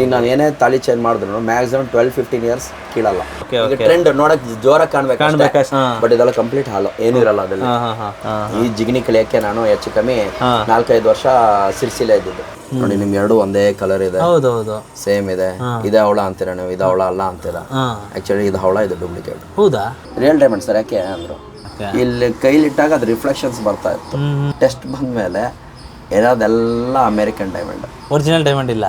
ಈಗ ನಾನು ಏನೇ ತಾಳಿ ಚೇಂಜ್ ಮಾಡಿದ್ರು ಮ್ಯಾಕ್ಸಿಮಮ್ ಟ್ವೆಲ್ ಫಿಫ್ಟೀನ್ ಇಯರ್ಸ್ ಕೀಳಲ್ಲ. ಟ್ರೆಂಡ್ ನೋಡಕ್ ಜೋರಾಗಿ ಕಾಣ್ಬೇಕು. ಬಟ್ ಇದೆಲ್ಲ ಕಂಪ್ಲೀಟ್ ಹಾಲು. ಏನೂ ಇರಲ್ಲ ಅದ್ರಲ್ಲಿ. ಈ ಜಿಗಣಿ ಕಲಿಯಕ್ಕೆ ನಾನು ಹೆಚ್ಚು ಕಮ್ಮಿ. ನಾಲ್ಕೈದು ವರ್ಷ ಸಿರ್ಸಿಲೆ ಇದ್ದಿದ್ದು. ನೋಡಿ ನಿಮ್ಗೆ ಎರಡು ಒಂದೇ ಕಲರ್ ಇದೆ. ಸೇಮ್ ಇದೆ. ಇದೇ ಅವಳ ಅಂತೀರ ನೀವು? ಇದು ಅವಳ ಅಲ್ಲ ಅಂತೀರ? ಆಕ್ಚುಲಿ ಇದು ಅವಳ ಇದು ಡೂಪ್ಲಿಕೇಟ್ ಹೌದಾ? ರಿಯಲ್ ಡೈಮಂಡ್ ಸರ್ ಯಾಕೆ ಅಂದ್ರು? ಇಲ್ಲಿ ಕೈಲಿಟ್ಟಾಗ ಅದು ರಿಫ್ಲೆಕ್ಷನ್ಸ್ ಬರ್ತಾ ಇತ್ತು. ಟೆಸ್ಟ್ ಬಂದ್ಮೇಲೆ ಇರೋದೆಲ್ಲ ಅಮೇರಿಕನ್ ಡೈಮಂಡ್ ಒರಿಜಿನಲ್ ಡೈಮಂಡ್ ಇಲ್ಲ.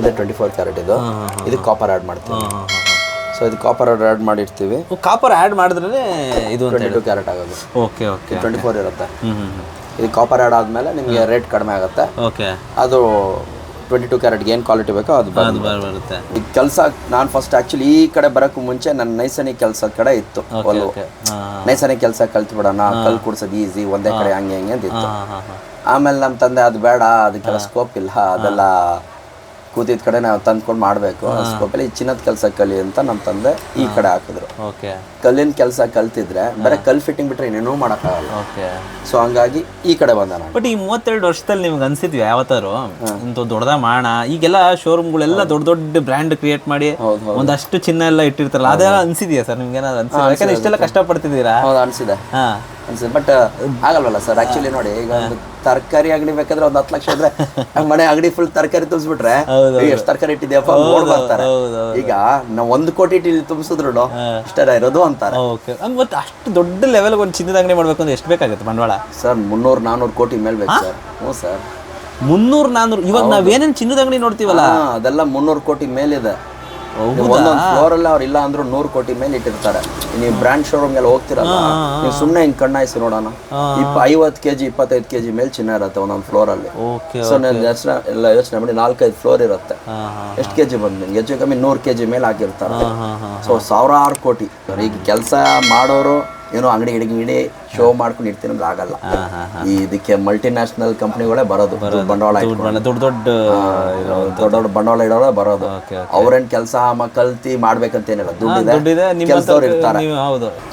ಇದು ಟ್ವೆಂಟಿ ಫೋರ್ ಕ್ಯಾರೆಟ್ ಇದು ಇದು ಕಾಪರ್ ಆ್ಯಡ್ ಮಾಡ್ತೀವಿ. ಸೊ ಇದು ಕಾಪರ್ ಆ್ಯಡ್ ಮಾಡಿರ್ತೀವಿ. ಕಾಪರ್ ಆ್ಯಡ್ ಮಾಡಿದ್ರೆ ಇದು ಟ್ವೆಂಟಿ ಟು ಕ್ಯಾರೆಟ್ ಆಗೋದು. ಓಕೆ ಓಕೆ ಟ್ವೆಂಟಿ ಫೋರ್ ಇರುತ್ತೆ. ಇದು ಕಾಪರ್ ಆ್ಯಡ್ ಆದಮೇಲೆ ನಿಮಗೆ ರೇಟ್ ಕಡಿಮೆ ಆಗುತ್ತೆ. ಓಕೆ. ಅದು ಟ್ವೆಂಟಿ ಟು ಕ್ಯಾರೆಟ್ಗೆ ಏನು ಕ್ವಾಲಿಟಿ ಬೇಕೋ ಅದು ಅದು ಬರ್ ಬರುತ್ತೆ. ಈ ಕೆಲಸ ನಾನು ಫಸ್ಟ್ ಆ್ಯಕ್ಚುಲಿ ಈ ಕಡೆ ಬರೋಕ್ಕೂ ಮುಂಚೆ ನನ್ನ ನೈಸರ್ಗಿಕ ಕೆಲಸ ಕಡೆ ಇತ್ತು ಒಲವು ನೈಸರ್ಗಿಕ ಕೆಲಸ ಕಲ್ತು ಬಿಡೋಣ ಕಲ್ ಕುಡ್ಸೋದು ಈಸಿ ಒಂದೇ ಕಡೆ ಹಂಗೆ ಹಂಗೆ ಅಂತ ಇತ್ತು. ಆಮೇಲೆ ನಮ್ಮ ತಂದೆ ಅದು ಬೇಡ ಅದಕ್ಕೆಲ್ಲ ಸ್ಕೋಪ್ ಇಲ್ಲ ಅದೆಲ್ಲ ಕೂತಿದ ಕಡೆ ನಾವು ತಂದ್ಕೊಂಡು ಮಾಡಬೇಕು. ಸ್ಕೋಪಲ್ಲಿ ಈ ಚಿನ್ನದ ಕೆಲಸ ಕಲಿ ಅಂತ ನಮ್ಮ ತಂದೆ ಈ ಕಡೆ ಹಾಕಿದ್ರು. ಓಕೆ. ಕಲ್ಲಿನ ಕೆಲಸ ಕಲ್ತಿದ್ರೆ ಬರೀ ಕಲ್ ಫಿಟ್ಟಿಂಗ್ ಬಿಟ್ರೆ ಇನ್ನೇನೂ ಮಾಡೋಕ್ಕಾಗಲ್ಲ. ಓಕೆ. ಸೊ ಹಂಗಾಗಿ ಈ ಕಡೆ ಬಂದ ನಾನು. ಬಟ್ ಈ ಮೂವತ್ತೆರಡು ವರ್ಷದಲ್ಲಿ ನಿಮ್ಗೆ ಅನ್ಸಿದ್ವಿ ಯಾವತ್ತಾರು? ಇಂಥ ದೊಡ್ಡದ ಮಾಡೋಣ ಈಗೆಲ್ಲ ಶೋರೂಮ್ಗಳೆಲ್ಲ ದೊಡ್ಡ ದೊಡ್ಡ ಬ್ರ್ಯಾಂಡ್ ಕ್ರಿಯೇಟ್ ಮಾಡಿ ಒಂದಷ್ಟು ಚಿನ್ನ ಎಲ್ಲ ಇಟ್ಟಿರ್ತಾರಲ್ಲ ಅದೆಲ್ಲ ಅನ್ಸಿದ್ಯಾ ಸರ್ ನಿಮ್ಗೆ ಏನಾದ್ರು ಅನ್ಸಿಲ್ಲ ಯಾಕಂದ್ರೆ ಇಷ್ಟೆಲ್ಲ ಕಷ್ಟಪಡ್ತಿದ್ದೀರಾ? ಹೌದು ಅನ್ಸಿದೆ. ಹಾ. ಅನ್ಸಿದೆ ಬಟ್ ಆಗಲ್ವಲ್ಲ ಸರ್ ಆಕ್ಚುಲಿ ನೋಡಿ ಈಗ ಒಂದು ತರಕಾರಿ ಅಂಗಡಿ ಬೇಕಾದ್ರೆ ಒಂದ್ ಹತ್ತು ಲಕ್ಷ ಇದ್ರೆ ಮನೆ ಅಂಗಡಿ ಫುಲ್ ತರಕಾರಿ ತುಂಬಿಸ್ಬಿಟ್ರೆ ಎಷ್ಟು ತರಕಾರಿ ಇಟ್ಟಿದ್ಯಪ್ಪ ನೋಡ್ ಬರ್ತಾರೆ. ಈಗ ನಾವ್ ಒಂದ್ ಕೋಟಿ ಇಟ್ಟು ಇಲ್ಲಿ ತುಂಬಿಸಿದ್ರು ಇಷ್ಟರ ಇರೋದು ಅಂತಾರೆ. ಮತ್ತೆ ಅಷ್ಟು ದೊಡ್ಡ ಲೆವೆಲ್ ಒಂದು ಚಿನ್ನದ ಅಂಗಡಿ ಮಾಡ್ಬೇಕು ಅಂದ್ರೆ ಎಷ್ಟು ಬೇಕಾಗುತ್ತೆ ಬಂಡವಾಳ? ಸರ್ ಮುನ್ನೂರು ನಾನೂರು ಕೋಟಿ ಮೇಲೆ ಬೇಕು ಸರ್ ಹ್ಞೂ ಸರ್ ಮುನ್ನೂರು ನಾನೂರು. ಇವಾಗ ನಾವೇನೇನು ಚಿನ್ನದ ಅಂಗಡಿ ನೋಡ್ತೀವಲ್ಲ? ಅದೆಲ್ಲ ಮುನ್ನೂರು ಕೋಟಿ ಮೇಲಿದೆ. ಒಂದೊಂದು ಫ್ಲೋರ್ ಅಲ್ಲಿ ಅವ್ರು ಇಲ್ಲ ಅಂದ್ರೂ ನೂರು ಕೋಟಿ ಮೇಲೆ ಇಟ್ಟಿರ್ತಾರೆ. ನೀವು ಬ್ರ್ಯಾಂಡ್ ಶೋರೂಮ್ ಎಲ್ಲ ಹೋಗ್ತಿರಲ್ಲ ನೀವು ಸುಮ್ಮನೆ ಹಿಂಗ್ ಕಣ್ಣಾಯಿಸಿ ನೋಡೋಣ. ಇಪ್ಪ ಐವತ್ತು ಕೆಜಿ ಇಪ್ಪತ್ತೈದು ಕೆಜಿ ಮೇಲೆ ಚಿನ್ನ ಇರುತ್ತೆ ಒಂದೊಂದು ಫ್ಲೋರ್ ಅಲ್ಲಿ. ಸೊ ಯೋಚನೆ ಎಲ್ಲ ಯೋಚನೆ ಮಾಡಿ ನಾಲ್ಕೈದು ಫ್ಲೋರ್ ಇರುತ್ತೆ. ಎಷ್ಟು ಕೆಜಿ ಬಂದ್ ನಿಮ್ಗೆ? ಹೆಚ್ಚು ಕಮ್ಮಿ ನೂರು ಕೆಜಿ ಮೇಲೆ ಹಾಕಿರ್ತಾರೆ. ಸೊ ಸಾವಿರಾರು ಕೋಟಿ. ಈಗ ಕೆಲಸ ಮಾಡೋರು ಏನೋ ಅಂಗಡಿ ಹಿಡಿಗೆ ಗಿಡಿ ಶೋ ಮಾಡ್ಕೊಂಡು ಇರ್ತೀನಿ ಅಂದ್ರೆ ಆಗಲ್ಲ. ಈ ಇದಕ್ಕೆ ಮಲ್ಟಿನ್ಯಾಷನಲ್ ಕಂಪ್ನಿಗಳೇ ಬರೋದು. ಬಂಡವಾಳ. ದೊಡ್ಡ ದೊಡ್ಡ ದೊಡ್ಡ ದೊಡ್ಡ ಬಂಡವಾಳ ಇಡೋರೇ ಬರೋದು. ಅವ್ರೇನ್ ಕೆಲಸ ಕಲ್ತಿ ಮಾಡ್ಬೇಕಂತೇನಿಲ್ಲ. ದುಡ್ಡಿದೆ ದುಡ್ಡಿದೆ ಕೆಲಸದವ್ರು ಇರ್ತಾರೆ.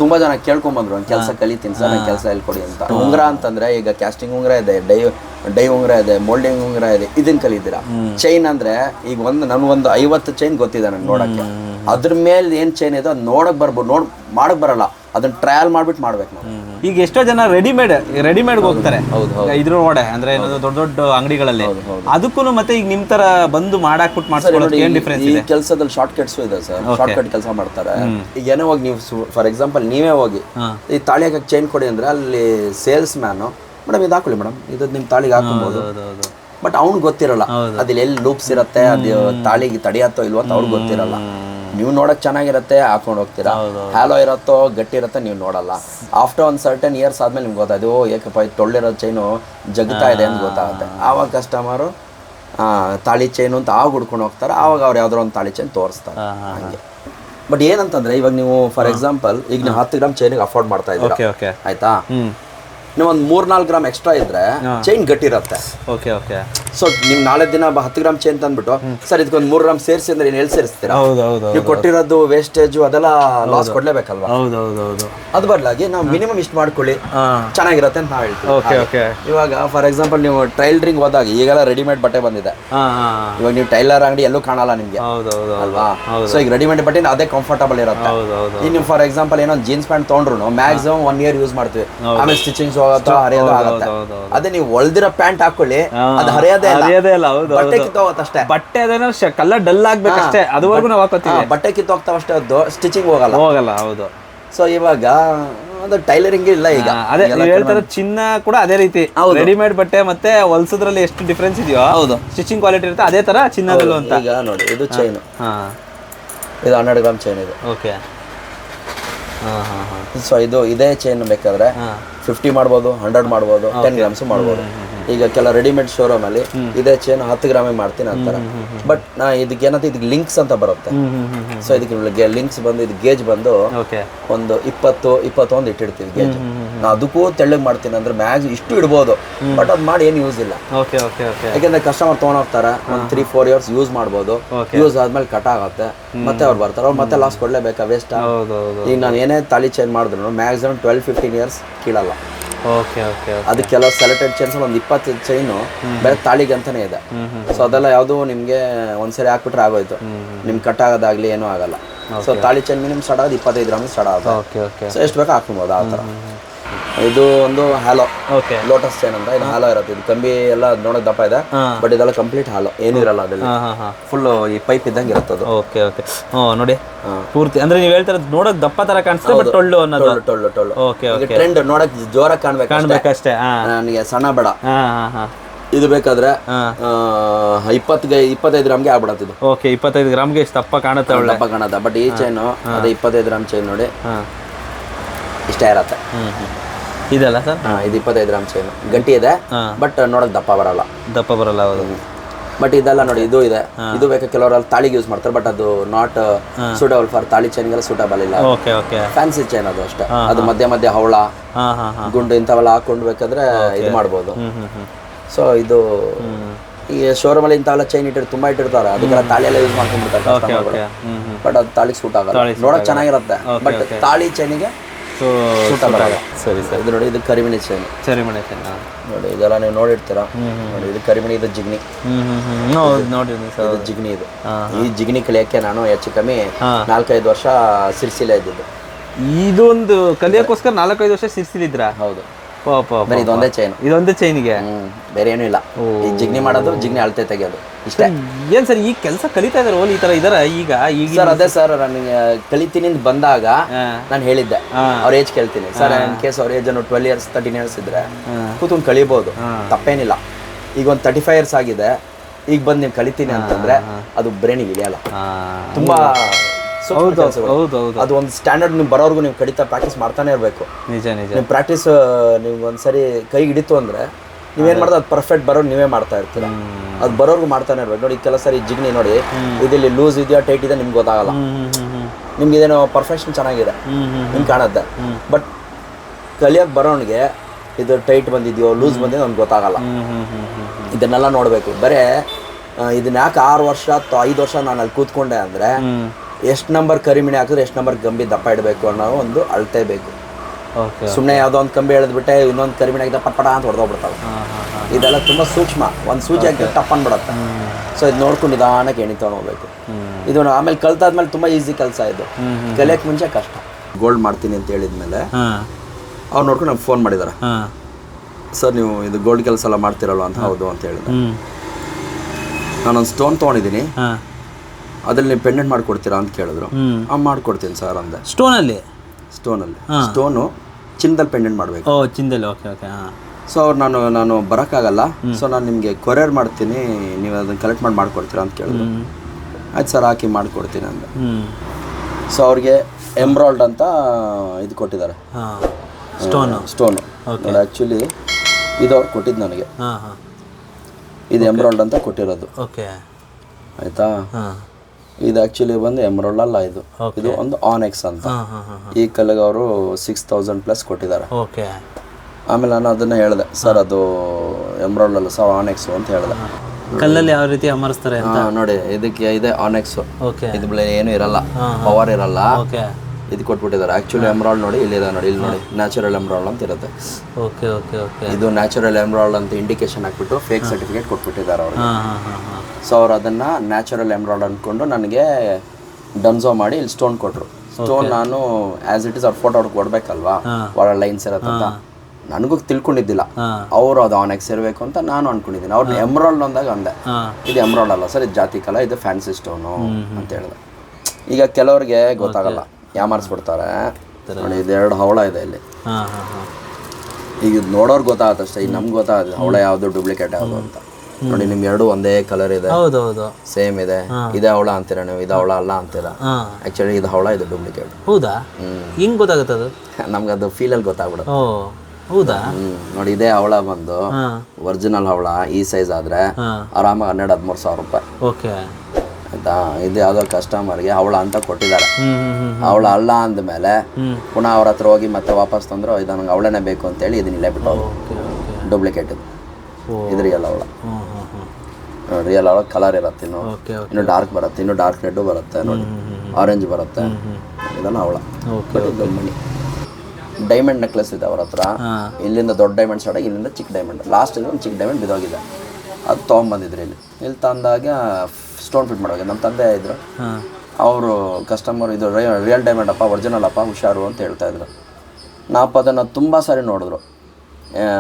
ತುಂಬಾ ಜನ ಕೇಳ್ಕೊಂಡ್ ಬಂದ್ರು. ಒಂದು ಕೆಲಸ ಕಲಿತೀನಿ ಸರ್ ಕೆಲಸ ಹೇಳ್ಕೊಡಿ ಅಂತ. ಉಂಗ್ರ ಅಂತಂದ್ರೆ ಈಗ ಕ್ಯಾಸ್ಟಿಂಗ್ ಉಂಗ್ರ ಇದೆ. ಡೈ ಡೈ ಉಂಗ್ರ ಇದೆ ಮೋಲ್ಡಿಂಗ್ ಉಂಗ್ರ ಇದೆ ಇದನ್ನ ಕಲಿತೀರಾ? ಚೈನ್ ಅಂದ್ರೆ ಈಗ ಒಂದು ನನ್ಗೊಂದು ಐವತ್ತು ಚೈನ್ ಗೊತ್ತಿದೆ ನನ್ಗೆ ನೋಡಕ್ಕೆ ಅದ್ರ ಮೇಲೆ ಏನ್ ಚೈನ್ ಇದೆ ಅದ್ ನೋಡಕ್ ಬರ್ಬೋದು ನೋಡ್ ಮಾಡಕ್ ಬರಲ್ಲ. ಅದನ್ನ ಟ್ರಯಲ್ ಮಾಡ್ಬಿಟ್ಟು ಮಾಡ್ಬೇಕು ನಾವು. ಈಗ ಎಷ್ಟೋ ಜನ ರೆಡಿಮೇಡ್ ರೆಡಿಮೇಡ್ ಹೋಗ್ತಾರೆ. ಇದ್ರ ಒಡೆ ಅಂದ್ರೆ ದೊಡ್ಡ ದೊಡ್ಡ ಅಂಗಡಿಗಳಲ್ಲಿ. ಅದಕ್ಕೂ ಮತ್ತೆ ಈಗ ನಿಮ್ ತರ ಬಂದು ಮಾಡಾಕ್ಬಿಟ್ಟು ಮಾಡ್ಸ್ಕೊಳ್ಳೋದಕ್ಕೆ ಏನ್ ಡಿಫ್ರೆನ್ಸ್ ಈ ಕೆಲಸದಲ್ಲಿ ಶಾರ್ಟ್ ಕಟ್ಸ್ ಇದೆ ಸರ್. ಶಾರ್ಟ್ ಕಟ್ ಕೆಲಸ ಮಾಡ್ತಾರೆ. ಈಗ ಏನೋ ಹೋಗಿ ನೀವು ಫಾರ್ ಎಕ್ಸಾಂಪಲ್ ನೀವೇ ಹೋಗಿ ಈ ತಾಳಿ ಹಾಕಕ್ಕೆ ಚೈನ್ ಕೊಡಿ ಅಂದ್ರೆ ಅಲ್ಲಿ ಸೇಲ್ಸ್ ಮ್ಯಾನು ಮೇಡಮ್ ಇದು ಹಾಕೊಳ್ಳಿ ಮೇಡಮ್. ಇದು ನಿಮ್ ತಾಳಿಗೆ ಹಾಕೊಬೋದು ಬಟ್ ಅವ್ನಿಗೆ ಗೊತ್ತಿರಲ್ಲ. ಅದ್ರಲ್ಲಿ ಎಲ್ಲಿ ಲೂಪ್ಸ್ ಇರುತ್ತೆ ಅದು ತಾಳಿಗೆ ತಡಿಯತ್ತೋ ಇಲ್ವೋ ಅಂತ ಅವ್ರಿಗೆ ಗೊತ್ತಿರಲ್ಲ. ನೀವು ನೋಡಕ್ ಚೆನ್ನಾಗಿರತ್ತೆ ಹಾಕೊಂಡು ಹೋಗ್ತೀರಾ. ಹ್ಯಾಲೋ ಇರತ್ತೋ ಗಟ್ಟಿ ಇರತ್ತೆ ನೀವು ನೋಡಲ್ಲ. ಆಫ್ಟರ್ ಒಂದು ಸರ್ಟನ್ ಇಯರ್ಸ್ ಆದ್ಮೇಲೆ ನಿಮ್ಗೆ ಗೊತ್ತಾಯ್ತು ಓ ಏಕಪ್ಪ ಇದು ಟೊಳ್ಳಿರೋ ಚೈನು ಜಗ್ತಾ ಇದೆ ಅಂತ ಗೊತ್ತಾಗುತ್ತೆ. ಆವಾಗ ಕಸ್ಟಮರು ತಾಳಿ ಚೈನು ಅಂತ ಆವಾಗ ಹುಡ್ಕೊಂಡು ಹೋಗ್ತಾರೆ. ಆವಾಗ ಅವ್ರು ಯಾವ್ದಾರ ಒಂದು ತಾಳಿ ಚೈನ್ ತೋರಿಸ್ತಾರೆ. ಹಂಗೆ. ಬಟ್ ಏನಂತಂದ್ರೆ ಇವಾಗ ನೀವು ಫಾರ್ ಎಕ್ಸಾಂಪಲ್ ಈಗ ನೀವು ಹತ್ತು ಗ್ರಾಮ್ ಚೈನಿಗೆ ಅಫೋರ್ಡ್ ಮಾಡ್ತಾ ಇದ್ದೀರಾ. ಆಯ್ತಾ? ಹ್ಮ್ ನೀವು ಒಂದು ಮೂರ್ ನಾಲ್ಕು ಗ್ರಾಮ್ ಎಕ್ಸ್ಟ್ರಾ ಇದ್ರೆ ಚೈನ್ ಗಟ್ಟಿರತ್ತೆ. ಓಕೆ ಓಕೆ ಸೊ ನಿಮ್ ನಾಳೆ ದಿನ ಹತ್ತು ಗ್ರಾಮ್ ಚೈನ್ ತಂದ್ಬಿಟ್ಟು ಸರ್ ಇದಕ್ಕೊಂದು ಮೂರು ಗ್ರಾಮ್ ಸೇರಿಸಿ ಅಂದ್ರೆ ಎಲ್ಲಿ ಸೇರಿಸ್ತೀರಾ? ನೀವು ಕೊಟ್ಟಿರೋದು ವೇಸ್ಟೇಜ್ ಅದೆಲ್ಲ ಲಾಸ್ ಕೊಡ್ಲೇಬೇಕಲ್ವಾ? ಹೌದು ಹೌದು ಹೌದು. ಅದ್ ಬದಲಾಗಿ ನಾವು ಮಿನಿಮಮ್ ಇಷ್ಟು ಮಾಡ್ಕೊಳ್ಳಿ. ಚೆನ್ನಾಗಿರತ್ತೆ ಅಂತ ನಾವು ಹೇಳ್ತೀವಿ. ಓಕೆ ಓಕೆ ಇವಾಗ ಫಾರ್ ಎಕ್ಸಾಂಪಲ್ ನೀವು ಟೈಲರಿಂಗ್ ಹೋದಾಗ ಈಗೆಲ್ಲ ರೆಡಿಮೇಡ್ ಬಟ್ಟೆ ಬಂದಿದೆ. ಇವಾಗ ನೀವು ಟೈಲರ್ ಅಂಗಡಿ ಎಲ್ಲೂ ಕಾಣಲ್ಲ ನಿಮ್ಗೆ. ಹೌದು ಹೌದು ಅಲ್ವಾ? ಸೊ ಈಗ ರೆಡಿಮೇಡ್ ಬಟ್ಟೆ ಅದೇ ಕಂಫರ್ಟಬಲ್ ಇರುತ್ತೆ. ನೀವು ಫಾರ್ ಎಕ್ಸಾಂಪಲ್ ಏನೋ ಜೀನ್ಸ್ ಪ್ಯಾಂಟ್ ತೊಗೊಂಡ್ರು ಮ್ಯಾಕ್ಸಿಮಮ್ ಒನ್ ಇಯರ್ ಯೂಸ್ ಮಾಡ್ತೀವಿ. ಆಮೇಲೆ ಸ್ಟಿಚಿಂಗ್ಸ್ ಹೋಗತ್ತೋ ಹರಿಯೋದು ಆಗುತ್ತೆ. ಅದೇ ನೀವು ಒಳ್ದಿರೋ ಪ್ಯಾಂಟ್ ಹಾಕೊಳ್ಳಿ ಅದು ಹರಿಯೋದೇ ಹರಿಯೋದೇ ಇಲ್ಲ ಹೌದು ಬಟ್ಟೆ ಕಿತ್ತೋಗತ್ತಷ್ಟೇ. ಬಟ್ಟೆ ಅದೇನೋ ಕಲರ್ ಡಲ್ ಆಗ್ಬೇಕಷ್ಟೇ ಅದುವರೆಗೂ ನಾವು ಹಾಕೋತೀವಿ. ಬಟ್ಟೆ ಕಿತ್ತೋಗ್ತಾವಷ್ಟೇ ಅದು ಸ್ಟಿಚಿಂಗ್ ಹೋಗಲ್ಲ. ಹೋಗಲ್ಲ ಹೌದು. ಸೊ ಇವಾಗ ಅದು ಟೈಲರಿಂಗ್ ಇಲ್ಲ ಈಗ. ಅದೇ ಹೇಳ್ತಾರೆ ಚಿನ್ನ ಕೂಡ ಅದೇ ರೀತಿ. ರೆಡಿಮೇಡ್ ಬಟ್ಟೆ ಮತ್ತೆ ಹೊಲ್ಸೋದ್ರಲ್ಲಿ ಎಷ್ಟು ಡಿಫ್ರೆನ್ಸ್ ಇದೆಯೋ ಹೌದು. ಸ್ಟಿಚಿಂಗ್ ಕ್ವಾಲಿಟಿ ಇರುತ್ತೆ ಅದೇ ತರ ಚಿನ್ನದಲ್ಲೂ ಅಂತ. ಈಗ ನೋಡಿ ಇದು ಚೈನ್ ಹಾ. ಇದು ಹನ್ನೆರಡು ಗ್ರಾಮ್ ಚೈನ್ ಇದು. ಓಕೆ ಸೊ ಇದು ಇದೇ ಚೈನ್ ಬೇಕಾದ್ರೆ ಫಿಫ್ಟಿ ಮಾಡ್ಬೋದು ಹಂಡ್ರೆಡ್ ಮಾಡ್ಬೋದು ಟೆನ್ ಗ್ರಾಮ್ಸ್ ಮಾಡ್ಬೋದು. ಈಗ ಕೆಲ ರೆಡಿಮೇಡ್ ಶೋರೂಮ್ ಅಲ್ಲಿ ಇದೇ ಚೈನ್ ಹತ್ತು ಗ್ರಾಮಿಗೆ ಮಾಡ್ತೀನಿ ಅಂತಾರೆ. ಬಟ್ ನಾ ಇದಕ್ಕೆ ಏನಂತ ಇದಕ್ಕೆ ಲಿಂಕ್ಸ್ ಅಂತ ಬರುತ್ತೆ. ಸೊ ಇದಕ್ಕೆ ಲಿಂಕ್ಸ್ ಬಂದು ಇದು ಗೇಜ್ ಬಂದು ಒಂದು ಇಪ್ಪತ್ತು ಇಪ್ಪತ್ತೊಂದು ಇಟ್ಟಿರ್ತೀವಿ ಗೇಜ್ ನಾ ಅದಕ್ಕೂ ತೆಳ್ಳಗೆ ಮಾಡ್ತೀನಿ ಅಂದ್ರೆ ಮ್ಯಾಕ್ಸ್ ಇಷ್ಟು ಇಡ್ಬೋದು. ಬಟ್ ಅದು ಮಾಡಿ ಏನು ಯೂಸ್ ಇಲ್ಲ. ಓಕೆ ಓಕೆ ಓಕೆ ಯಾಕೆಂದ್ರೆ ಕಸ್ಟಮರ್ ತೊಗೊಂಡೋಗ್ತಾರೆ ಒಂದು ತ್ರೀ ಫೋರ್ ಇಯರ್ಸ್ ಯೂಸ್ ಮಾಡ್ಬೋದು. ಯೂಸ್ ಆದ್ಮೇಲೆ ಕಟ್ ಆಗುತ್ತೆ. ಮತ್ತೆ ಅವ್ರು ಬರ್ತಾರೆ. ಅವ್ರು ಮತ್ತೆ ಲಾಸ್ ಕೊಡ್ಲೇಬೇಕಾ ವೇಸ್ಟ್ ಈಗ ನಾನು ಏನೇ ತಾಳಿ ಚೇಂಜ್ ಮಾಡಿದ್ರು ಮ್ಯಾಕ್ಸಿಮಮ್ ಟ್ವೆಲ್ ಫಿಫ್ಟೀನ್ ಇಯರ್ಸ್ ಕೀಳಲ್ಲ. ಓಕೆ ಓಕೆ ಅದು ಕೆಲವು ಸೆಲೆಕ್ಟೆಡ್ ಚೈನ್ಸ್ ಒಂದು ಇಪ್ಪತ್ತು ಚೈನು ಬೇರೆ ತಾಳಿಗೆ ಅಂತಾನೆ ಇದೆ. ಸೊ ಅದೆಲ್ಲ ಯಾವುದು ನಿಮಗೆ ಒಂದ್ಸರಿ ಹಾಕ್ಬಿಟ್ರೆ ಆಗೋಯ್ತು. ನಿಮ್ಗೆ ಕಟ್ ಆಗೋದಾಗ್ಲಿ ಏನೂ ಆಗಲ್ಲ. ಸೊ ತಾಳಿ ಚೈನ್ ಮಿನಿಮಮ್ ಸ್ಟಾರ್ಟ್ ಆಗೋದು ಇಪ್ಪತ್ತೈದು ಗ್ರಾಮ್ ಸ್ಟಾರ್ಟ್ ಆಗುತ್ತೆ. ಓಕೆ ಓಕೆ ಸೊ ಎಷ್ಟು ಬೇಕೋ ಹಾಕ್ಬೋದು ಆ ಥರ. ಇದು ಒಂದು ಹಾಲೋ. ಓಕೆ. ಲೋಟಸ್ ಚೈನ್ ಅಂತ. ಇದು ಹಾಲೋ ಇರುತ್ತೆ. ಇದು ಕಂಬಿ ಎಲ್ಲ ನೋಡಕ್ ದಪ್ಪ ಇದೆ. ಬಟ್ ಇದೆಲ್ಲ ಕಂಪ್ಲೀಟ್ ಹಾಲೋ. ಏನಿರಲ್ಲ ಇರಲ್ಲ ಅದ್ರಲ್ಲಿ. ಫುಲ್ ಈ ಪೈಪ್ ಇದ್ದಂಗೆ ಇರುತ್ತೆ ಅದು. Okay okay. ಹ್ಞೂ ನೋಡಿ. ಪೂರ್ತಿ. ಅಂದ್ರೆ ನೀವು ಹೇಳ್ತಾರೆ ನೋಡಕ್ ದಪ್ಪ ತರ ಕಾಣಿಸ್ತದೆ ಬಟ್ ಟೊಳ್ಳು ಅನ್ನೋದು. ಟೊಳ್ಳು ಟೊಳ್ಳು ಓಕೆ ಈಗ ಟ್ರೆಂಡ್ ನೋಡಕ್ ಜೋರಾಗಿ ಕಾಣ್ಬೇಕು ಕಾಣ್ಬೇಕಷ್ಟೇ ಅಷ್ಟೇ ನನಗೆ ಸಣ್ಣ ಬೇಡ. ಹಾ ಹಾ ಹಾ. ಇದು ಬೇಕಾದ್ರೆ. ಇಪ್ಪತ್ತಿಗೆ ಇಪ್ಪತ್ತೈದು ಗ್ರಾಮ್ಗೆ ಆಗ್ಬಿಡತ್ತೆ ಇದು. ಓಕೆ ಇಪ್ಪತ್ತೈದು ಗ್ರಾಮ್ಗೆ ಇಷ್ಟು ದಪ್ಪ ಕಾಣುತ್ತೆ ಒಳ್ಳೆ. ದಪ್ಪ ಕಾಣುತ್ತೆ. ಬಟ್ ಈ ಚೈನು ಅದೇ ಇಪ್ಪತ್ತೈದು ಗ್ರಾಮ್ ಚೈನ್ ನೋಡಿ. ಇಷ್ಟ ಇಷ್ಟೇ ಇರತ್ತೆ. ಇದಲ್ಲ ಸರ್? ಹಾ, ಇದು ಇಪ್ಪತ್ತೈದು ಗ್ರಾಮ್ ಚೈನ್ ಗಂಟಿ ಇದೆ ಬಟ್ ನೋಡಕ್ ದಪ್ಪ ಬರಲ್ಲ. ದಪ್ಪ ಬರಲ್ಲ ಹೌದು. ಬಟ್ ಇದೆಲ್ಲ ನೋಡಿ ಇದು ಇದೆ. ಇದು ಬೇಕಾ ಕೆಲವರಲ್ಲಿ ತಾಳಿಗೆ ಯೂಸ್ ಮಾಡ್ತಾರೆ ಬಟ್ ಅದು ನಾಟ್ ಸೂಟಬಲ್ ಫಾರ್ ತಾಳಿ ಚೈನ್ಗೆಲ್ಲ ಸೂಟಬಲ್ ಇಲ್ಲ. ಓಕೆ ಓಕೆ ಫ್ಯಾನ್ಸಿ ಚೈನ್ ಅದು ಅಷ್ಟೇ. ಅದು ಮಧ್ಯ ಮಧ್ಯ ಹವಳ ಗುಂಡು ಇಂಥವೆಲ್ಲ ಹಾಕೊಂಡು ಬೇಕಾದ್ರೆ ಇದು ಮಾಡ್ಬೋದು. ಸೊ ಇದು ಈ ಶೋರೂಮಲ್ಲಿ ಇಂಥವೆಲ್ಲ ಚೈನ್ ಇಟ್ಟಿರ್ ತುಂಬಾ ಇಟ್ಟಿರ್ತಾರೆ. ಅದಕ್ಕೆಲ್ಲ ತಾಳಿ ಎಲ್ಲ ಯೂಸ್ ಮಾಡ್ಕೊಂಡ್ಬಿಡ್ತಾರೆ ಬಟ್ ಅದು ತಾಳಿಗೆ ಸೂಟ್ ಆಗಲ್ಲ. ನೋಡಕ್ ಚೆನ್ನಾಗಿರುತ್ತೆ. ಬಟ್ ತಾಳಿ ಚೈನಿಗೆ ಸರಿ ಸರ್. ಇದು ನೋಡಿ ಇದು ಕರಿಮಿಣಿ ಚೈನ್ ಸರಿ ಮೇಡಮ್ ನೋಡಿ ಇದೆಲ್ಲ ನೀವು ನೋಡಿರ್ತೀರಾ? ನೋಡಿ ಇದು ಕರಿಮಿಣಿ ಇದು ಜಿಗ್ನಿ. ಹ್ಮ್ ಹ್ಞೂ ಹ್ಞೂ ಹೌದು ನೋಡಿ ಸರ್ ಇದು ಜಿಗ್ನಿ ಇದು. ಈ ಜಿಗ್ನಿ ಕಲಿಯಕ್ಕೆ ನಾನು ಹೆಚ್ಚು ಕಮ್ಮಿ. ನಾಲ್ಕೈದು ವರ್ಷ ಸಿರ್ಸಿಲೆ ಇದ್ದಿದ್ದು. ಇದೊಂದು ಕಲಿಯೋಕ್ಕೋಸ್ಕರ ನಾಲ್ಕೈದು ವರ್ಷ ಸಿರ್ಸಿಲಿದ್ರ ಹೌದು. ಬರೀ ಇದೊಂದೇ ಚೈನ್ ಇದೊಂದೇ ಚೈನಿಗೆ ಹ್ಮ್ ಬೇರೆ ಏನೂ ಇಲ್ಲ. ಈ ಜಿಗ್ನಿ ಮಾಡೋದು ಜಿಗ್ನಿ ಅಳತೆ ತೆಗೆಯೋದು. ಇಷ್ಟೇ ಏನ್ ಸರ್ ಈ ಕೆಲಸ ಕಲಿತಾ ಇದಾರೆ ಓಲ್ ಈ ತರ ಇದಾರ? ಈಗ ಈಗ ಸರ್ ಅದೇ ಸರ್ ನನಗೆ ಕಲಿತೀನಿ ಅಂತ ಬಂದಾಗ ನಾನು ಹೇಳಿದ್ದೆ. ಅವ್ರ ಏಜ್ ಕೇಳ್ತೀನಿ. ಸರ್ ಇನ್ ಕೇಸ್ ಅವ್ರ age twelve years thirteen years ಇದ್ರೆ ಕೂತ್ಕೊಂಡು ಕಲಿಬೋದು. ತಪ್ಪೇನಿಲ್ಲ. ಈಗ ಒಂದು ತರ್ಟಿ ಫೈವ್ ಇಯರ್ಸ್ ಆಗಿದೆ. ಈಗ ಬಂದು ನೀವು ಕಲಿತೀನಿ ಅಂತಂದ್ರೆ ಅದು ಬ್ರೈನಿಗೆ ಇಳಿಯಲ್ಲ ತುಂಬಾ ಅದು ಒಂದು ಸ್ಟ್ಯಾಂಡರ್ಡ್ ನೀವು ಬರೋರ್ಗು ನೀವು ಕಡಿತ ಪ್ರಾಕ್ಟೀಸ್ ಮಾಡ್ತಾನೆ ಇರಬೇಕು. ನಿಜ ನಿಜ. ನೀವು ಪ್ರಾಕ್ಟೀಸ್ ನೀವು ಒಂದ್ಸರಿ ಕೈ ಹಿಡಿತು ಅಂದ್ರೆ ನೀವೇನ್ ಮಾಡ್ತಾ ಅದು ಪರ್ಫೆಕ್ಟ್ ಬರೋರು ನೀವೇ ಮಾಡ್ತಾ ಇರ್ತೀರ. ಅದು ಬರೋರ್ಗು ಮಾಡ್ತಾನೆ ಇರ್ಬೇಕು. ನೋಡಿ ಕೆಲವು ಸರಿ ಜಿಗ್ನಿ ನೋಡಿ. ಇದಿಲ್ಲಿ ಲೂಸ್ ಇದೆಯಾ ಟೈಟ್ ಇದೆ ನಿಮ್ಗೆ ಗೊತ್ತಾಗಲ್ಲ. ನಿಮ್ಗೆ ಇದೇನೋ ಪರ್ಫೆಕ್ಷನ್ ಚೆನ್ನಾಗಿದೆ. ನಿಮ್ಗೆ ಕಾಣುತ್ತೆ. ಬಟ್ ಕಲಿಯೋಕೆ ಬರೋನಿಗೆ ಇದು ಟೈಟ್ ಬಂದಿದೆಯೋ ಲೂಸ್ ಬಂದಿದೆಯೋ ಅವ್ನಿಗೆ ಗೊತ್ತಾಗಲ್ಲ. ಇದನ್ನೆಲ್ಲ ನೋಡಬೇಕು. ಬರೇ ಇದನ್ನ ಯಾಕೆ ಆರು ವರ್ಷ ಅಥವಾ ಐದು ವರ್ಷ ನಾನು ಅಲ್ಲಿ ಕೂತ್ಕೊಂಡೆ ಅಂದರೆ ಎಷ್ಟು ನಂಬರ್ ಕರಿಮಿಣಿ ಹಾಕಿದ್ರೆ ಎಷ್ಟು ನಂಬರ್ ಗಂಬಿ ದಪ್ಪ ಇಡಬೇಕು ಅನ್ನೋ ಒಂದು ಅಳತೆ ಬೇಕು. ಸುಮ್ಮನೆ ಯಾವುದೋ ಒಂದು ಕಂಬಿ ಎಳೆದ್ಬಿಟ್ಟೆ ಇನ್ನೊಂದು ಕರಿಮಿಣಿ ಹಾಕಿದ ಪಟ್ ಪಟ ಅಂತ ಹೊಡೆದೋಗ್ಬಿಡ್ತಾವೆ ಇದೆಲ್ಲ ತುಂಬ ಸೂಕ್ಷ್ಮ ಒಂದು ಸೂಚಿ ಆಗಿ ಟಪ್ ಅನ್ಬಿಡತ್ತೆ. ಸೊ ಇದು ನೋಡ್ಕೊಂಡು ನಿಧಾನಕ್ಕೆ ಎಣಿ ಹೋಗ್ಬೇಕು ಇದು ಆಮೇಲೆ ಕಲ್ತಾದ್ಮೇಲೆ ತುಂಬ ಈಸಿ ಕೆಲಸ ಇದು. ಕಲಿಯೋಕ್ಕೆ ಮುಂಚೆ ಕಷ್ಟ. ಗೋಲ್ಡ್ ಮಾಡ್ತೀನಿ ಅಂತ ಹೇಳಿದ್ಮೇಲೆ ಅವ್ರು ನೋಡ್ಕೊಂಡು ನಮ್ಗೆ ಫೋನ್ ಮಾಡಿದ್ದಾರೆ ಸರ್ ನೀವು ಇದು ಗೋಲ್ಡ್ ಕೆಲಸ ಎಲ್ಲ ಮಾಡ್ತಿರಲ್ವ ಅಂತ? ಹೌದು ಅಂತ ಹೇಳಿದ್ರು ನಾನೊಂದು ಸ್ಟೋನ್ ತೊಗೊಂಡಿದ್ದೀನಿ ಅದ್ರಲ್ಲಿ ನೀವು ಪೆಂಡೆಂಟ್ ಮಾಡ್ಕೊಡ್ತೀರಾ ಅಂತ ಕೇಳಿದ್ರು. ಆ ಮಾಡ್ಕೊಡ್ತೀನಿ ಸರ್ ಅಂದೆ. ಸ್ಟೋನಲ್ಲಿ ಸ್ಟೋನಲ್ಲಿ ಸ್ಟೋನು ಚಿನ್ನದಲ್ಲಿ ಪೆಂಡೆಂಟ್ ಮಾಡಬೇಕು. ಓ ಚಿಂದಲ್ಲಿ ಓಕೆ ಓಕೆ ಹಾಂ. ಸೊ ಅವ್ರು ನಾನು ನಾನು ಬರೋಕ್ಕಾಗಲ್ಲ. ಸೊ ನಾನು ನಿಮಗೆ ಕೊರಿಯರ್ ಮಾಡ್ತೀನಿ ನೀವು ಅದನ್ನು ಕಲೆಕ್ಟ್ ಮಾಡಿ ಮಾಡ್ಕೊಡ್ತೀರಾ ಅಂತ ಕೇಳಿದ್ರು ಆಯ್ತು ಸರ್ ಹಾಕಿ ಮಾಡಿಕೊಡ್ತೀನಿ ಅಂತ ಸೊ ಅವ್ರಿಗೆ ಎಂಬ್ರಾಯ್ಡ್ ಅಂತ ಇದು ಕೊಟ್ಟಿದ್ದಾರೆ. ಹಾಂ. ಸ್ಟೋನು ಸ್ಟೋನು ಆ್ಯಕ್ಚುಲಿ ಇದು ಅವ್ರು ಕೊಟ್ಟಿದ್ದು ನನಗೆ. ಹಾಂ ಹಾಂ. ಇದು ಎಂಬ್ರಾಯ್ಡ್ ಅಂತ ಕೊಟ್ಟಿರೋದು. ಓಕೆ ಆಯಿತಾ? ಹಾಂ. ಇದು ಆ್ಯಕ್ಚುಲಿ ಬಂದು ಎಮರಲ್ಡ್ ಅಲ್ಲ ಇದು. ಇದು ಒಂದು ಆನೆಕ್ಸ್ ಅಂತ. ಈ ಕಲ್ಲಿಗೆ ಅವರು ಸಿಕ್ಸ್ ತೌಸಂಡ್ ಪ್ಲಸ್ ಕೊಟ್ಟಿದ್ದಾರೆ. ಓಕೆ ಆಮೇಲೆ ನಾನು ಅದನ್ನ ಹೇಳಿದೆ ಸರ್ ಅದು ಎಮರಲ್ಡ್ ಅಲ್ಲ ಸರ್ ಆನೆಕ್ಸ್ ಅಂತ ಹೇಳಿದೆ. ಕಲ್ಲಲ್ಲಿ ಯಾವ ರೀತಿ ಅಮರಿಸ್ತಾರೆ ನೋಡಿ ಇದಕ್ಕೆ ಇದೆ ಆನೆಕ್ಸ್ ಓಕೆ ಇದು ಬೆಳೆ ಏನು ಇರಲ್ಲ. ಪವರ್ ಇರಲ್ಲ. ಓಕೆ ಇದು ಕೊಟ್ಬಿಟ್ಟಿದ್ದಾರೆ. ಆ್ಯಕ್ಚುಲಿ ಎಮ್ರಾಲ್ಡ್ ನೋಡಿ ಇಲ್ಲಿದೆ ನೋಡಿ ಇಲ್ಲಿ ನೋಡಿ ನ್ಯಾಚುರಲ್ ಎಮ್ರಾಲ್ಡ್ ಅಂತ ಇರುತ್ತೆ. ಓಕೆ ಓಕೆ ಓಕೆ ಇದು ನ್ಯಾಚುರಲ್ ಎಮ್ರಾಲ್ಡ್ ಅಂತ ಇಂಡಿಕೇಶನ್ ಹಾಕ್ಬಿಟ್ಟು ಫೇಕ್ ಸರ್ಟಿಫಿಕೇಟ್ ಕೊಟ್ಬಿಟ್ಟಿದ್ದಾರೆ ಅವರು ಸೊ ಅವ್ರು ಅದನ್ನು ನ್ಯಾಚುರಲ್ ಎಮ್ರಾಲ್ಡ್ ಅಂದ್ಕೊಂಡು ನನಗೆ ಡನ್ಸೋ ಮಾಡಿ ಇಲ್ಲಿ ಸ್ಟೋನ್ ಕೊಟ್ಟರು ಸ್ಟೋನ್ ನಾನು ಆ್ಯಸ್ ಇಟ್ ಇಸ್ ಅವ್ರ ಫೋಟೋ ಅವ್ರಿಗೆ ಕೊಡಬೇಕಲ್ವಾ? ಒಳ ಲೈನ್ಸ್ ಇರತ್ತಂತ? ನನಗೂ ತಿಳ್ಕೊಂಡಿದ್ದಿಲ್ಲ. ಅವರು ಅದು ಆನೆಕ್ಸ್ ಇರಬೇಕು ಅಂತ ನಾನು ಅನ್ಕೊಂಡಿದ್ದೀನಿ. ಅವ್ರನ್ನ ಎಮ್ರಾಲ್ಡ್ ಅಂದಾಗ ಅಂದೆ. ಇದು ಎಮ್ರಾಲ್ಡ್ ಅಲ್ಲ ಸರ್ ಇದು ಜಾತಿ ಕಲ ಇದು ಫ್ಯಾನ್ಸಿ ಸ್ಟೋನು ಅಂತ ಹೇಳಿದೆ. ಈಗ ಕೆಲವ್ರಿಗೆ ಗೊತ್ತಾಗಲ್ಲ. ಯಾಮಾರಿಸ್ಬಿಡ್ತಾರೆ. ನೋಡಿ ಇದು ಎರಡು ಹವಳ ಇದೆ ಇಲ್ಲಿ. ಹಾಂ ಹಾಂ ಹಾಂ. ಈಗ ಇದು ನೋಡೋರ್ಗೆ ಗೊತ್ತಾಗುತ್ತೆ ಅಷ್ಟೇ ಈಗ ನಮ್ಗೆ ಗೊತ್ತಾಗುತ್ತೆ ಹವಳ ಯಾವುದು ಡೂಪ್ಲಿಕೇಟ್ ಯಾವುದು ಅಂತ. ನೋಡಿ ನಿಮ್ಗೆ ಎರಡು ಒಂದೇ ಕಲರ್ ಇದೆ. ಹೌದು ಹೌದು ಸೇಮ್ ಇದೆ ಇದೇ ಹವಳ ಅಂತೀರ ನೀವು? ಇದು ಹವಳ ಅಲ್ಲ ಅಂತೀರಾ? ಆ್ಯಕ್ಚುಲಿ ಇದು ಹವಳ ಇದು ಡೂಪ್ಲಿಕೇಟ್ ಹೌದಾ. ಹೆಂಗ್ ಗೊತ್ತಾಗುತ್ತೆ ಅದು? ನಮ್ಗೆ ಅದು ಫೀಲಲ್ಲಿ ಗೊತ್ತಾಗ್ಬಿಡುತ್ತೆ. ಓ ಹೌದಾ? ಹ್ಮ್. ನೋಡಿ ಇದೇ ಹವಳ ಬಂದು ಒರಿಜಿನಲ್ ಹವಳ ಈ ಸೈಜ್ ಆದ್ರೆ ಆರಾಮಾಗಿ ಹನ್ನೆರಡು ಹದಿಮೂರು ಸಾವಿರ ರೂಪಾಯಿ. ಓಕೆ. ಆಯ್ತಾ? ಇದು ಯಾವುದೋ ಕಸ್ಟಮರ್ಗೆ ಅವಳು ಅಂತ ಕೊಟ್ಟಿದ್ದಾರೆ. ಅವಳು ಅವಳ ಅಲ್ಲ ಅಂದಮೇಲೆ. ಪುನಃ ಅವ್ರ ಹತ್ರ ಹೋಗಿ ಮತ್ತೆ ವಾಪಸ್ ತಂದ್ರು ಇದು ನನಗೆ ಅವಳೇನೆ ಬೇಕು ಅಂತೇಳಿ ಇದನ್ನ ಇಲ್ಲೇ ಬಿಟ್ಟು ಡೂಪ್ಲಿಕೇಟ್ ಇದು ರಿಯಲ್ ಅವಳ. ಹ್ಞೂ ರಿಯಲ್ ಅವಳ ಕಲರ್ ಇರತ್ತೆ ಇನ್ನು. ಇನ್ನು ಡಾರ್ಕ್ ಬರುತ್ತೆ ಇನ್ನು ಡಾರ್ಕ್ ರೆಡ್ಡು ಬರುತ್ತೆ ನೋಡಿ. ಆರೆಂಜ್ ಬರುತ್ತೆ. ಇದನ್ನ ಅವಳ. ಮಣಿ ಡೈಮಂಡ್ ನೆಕ್ಲೆಸ್ ಇದೆ ಅವ್ರ ಹತ್ರ. ಇಲ್ಲಿಂದ ದೊಡ್ಡ ಡೈಮಂಡ್ ಸ್ಟಾರ್ಟ್ ಇಲ್ಲಿಂದ ಚಿಕ್ಕ ಡೈಮಂಡ್ ಲಾಸ್ಟ್ ಒಂದು ಚಿಕ್ಕ ಡೈಮಂಡ್ ಬಿದ್ದೋಗಿದೆ. ಅದು ತೊಗೊಂಬಂದಿದ್ರಿ ಇಲ್ಲಿ. ಇಲ್ಲಿ ತಂದಾಗ ಸ್ಟೋನ್ ಫಿಟ್ ಮಾಡೋಕೆ. ನಮ್ಮ ತಂದೆ ಇದ್ರು. ಹಾಂ. ಅವರು ಕಸ್ಟಮರ್ ಇದು ರಿಯಲ್ ಡೈಮಂಡ್ ಅಪ್ಪ ಒರಿಜಿನಲ್ ಅಪ್ಪ ಹುಷಾರು ಅಂತ ಹೇಳ್ತಾ ಇದ್ರು. ನಾವು ಅದನ್ನು ತುಂಬ ಸಾರಿ ನೋಡಿದ್ರು.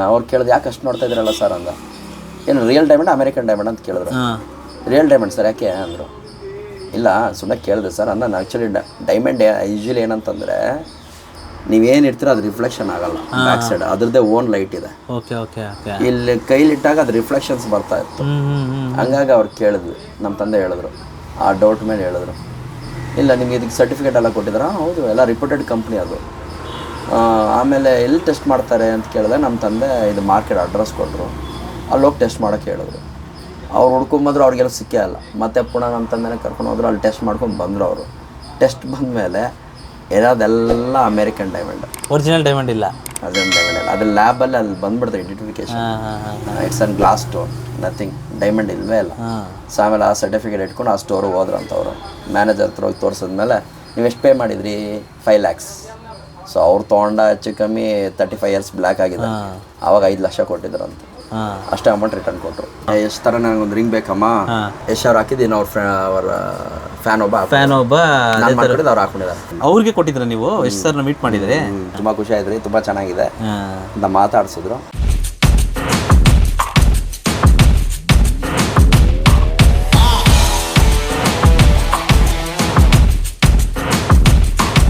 ಅವ್ರು ಕೇಳಿದ್ರು ಯಾಕೆ ಅಷ್ಟು ನೋಡ್ತಾ ಇದ್ರಲ್ಲ ಸರ್ ಅಂದ. ಏನು ರಿಯಲ್ ಡೈಮಂಡ್ ಅಮೆರಿಕನ್ ಡೈಮಂಡ್ ಅಂತ ಕೇಳಿದ್ರು. ರಿಯಲ್ ಡೈಮಂಡ್ ಸರ್ ಯಾಕೆ? ಅಂದರು. ಇಲ್ಲ ಸುಮ್ಮನೆ ಕೇಳಿದೆ ಸರ್ ಅಂದ ಆ್ಯಕ್ಚುಲಿ ಡೈಮಂಡ್ ಯೂಶ್ವಲಿ ಏನಂತಂದರೆ ನೀವೇನು ಇರ್ತೀರ ಅದು ರಿಫ್ಲೆಕ್ಷನ್ ಆಗಲ್ಲ. ಬ್ಯಾಕ್ ಸೈಡ್ ಅದ್ರದ್ದೇ ಓನ್ ಲೈಟ್ ಇದೆ. ಇಲ್ಲಿ ಕೈಲಿಟ್ಟಾಗ ಅದು ರಿಫ್ಲೆಕ್ಷನ್ಸ್ ಬರ್ತಾ ಇತ್ತು. ಹಂಗಾಗಿ ಅವ್ರು ಕೇಳಿದ್ವಿ. ನಮ್ಮ ತಂದೆ ಹೇಳಿದ್ರು. ಆ ಡೌಟ್ ಮೇಲೆ ಹೇಳಿದ್ರು. ಇಲ್ಲ, ನಿಮಗೆ ಇದಕ್ಕೆ ಸರ್ಟಿಫಿಕೇಟ್ ಎಲ್ಲ ಕೊಟ್ಟಿದ್ರ ಹೌದು, ಎಲ್ಲ ರಿಪೋರ್ಟೆಡ್ ಕಂಪ್ನಿ ಅದು. ಆಮೇಲೆ ಎಲ್ಲಿ ಟೆಸ್ಟ್ ಮಾಡ್ತಾರೆ ಅಂತ ಕೇಳಿದ್ರೆ ನಮ್ಮ ತಂದೆ ಇದು ಮಾರ್ಕೆಟ್ ಅಡ್ರೆಸ್ ಕೊಟ್ಟರು ಅಲ್ಲಿ ಹೋಗಿ ಟೆಸ್ಟ್ ಮಾಡೋಕ್ಕೆ ಹೇಳಿದ್ರು. ಅವ್ರು ಹುಡ್ಕೊಂಬಂದ್ರು, ಅವ್ರಿಗೆಲ್ಲ ಸಿಕ್ಕೇ ಅಲ್ಲ. ಮತ್ತೆ ಪುನಃ ನಮ್ಮ ತಂದೆನೇ ಕರ್ಕೊಂಡು ಹೋದ್ರು, ಅಲ್ಲಿ ಟೆಸ್ಟ್ ಮಾಡ್ಕೊಂಡು ಬಂದರು ಅವರು. ಟೆಸ್ಟ್ ಬಂದಮೇಲೆ ಇರೋದೆಲ್ಲ ಅಮೇರಿಕನ್ ಡೈಮಂಡ್ ಒರಿಜಿನಲ್ ಡೈಮಂಡ್ ಇಲ್ಲ. ಡೈಮಂಡ್ ಅಲ್ಲ ಅದು ಲ್ಯಾಬಲ್ಲಿ ಅಲ್ಲಿ ಬಂದ್ಬಿಡ್ತು ಐಡೆಂಟಿಫಿಕೇಶನ್ ಹಾಂ ಹಾಂ ಹಾಂ it's an glass stone nothing diamond ಇಲ್ವೇ ಇಲ್ಲ. ಸೊ ಆಮೇಲೆ ಆ ಸರ್ಟಿಫಿಕೇಟ್ ಇಟ್ಕೊಂಡು ಆ ಸ್ಟೋರ್ ಹೋದ್ರು ಅಂತ ಅವರು ಮ್ಯಾನೇಜರ್ ಹತ್ರ ಹೋಗಿ ತೋರಿಸಿದ್ಮೇಲೆ ನೀವು ಎಷ್ಟು ಪೇ ಮಾಡಿದ್ರಿ? ಫೈವ್ ಲ್ಯಾಕ್ಸ್ ಸೊ ಅವ್ರು ತೊಗೊಂಡ ಹೆಚ್ಚು ಕಮ್ಮಿ ತರ್ಟಿ ಫೈವ್ ಇಯರ್ಸ್ ಬ್ಲ್ಯಾಕ್ ಆಗಿದೆ ಅವಾಗ ಐದು ಲಕ್ಷ ಕೊಟ್ಟಿದ್ರು ಅಂತ ಅಷ್ಟೇ ಅಮೌಂಟ್ ರಿಟರ್ನ್ ಕೊಟ್ಟರು ಎಷ್ಟು ಥರ ನನಗೆ ಒಂದು ರಿಂಗ್ ಬೇಕಮ್ಮ ಎಷ್ಟು ಅವ್ರು ಹಾಕಿದ್ದೀನಿ ಅವ್ರ ಫ್ರೆ ಅವರ ಫ್ಯಾನ್ ಒಬ್ಬ ಫ್ಯಾನ್ ಒಬ್ಬ ಅವ್ರು ಹಾಕೊಂಡಿದ್ದಾರೆ ಅವ್ರಿಗೆ ಕೊಟ್ಟಿದ್ರ ನೀವು? ಎಷ್ಟು ಸರ್ ಮೀಟ್ ಮಾಡಿದ್ರೆ? ತುಂಬಾ ಖುಷಿ ಆಯ್ತು ರೀ ತುಂಬ ಚೆನ್ನಾಗಿದೆ. ಅಂತ ಮಾತಾಡ್ಸಿದ್ರು.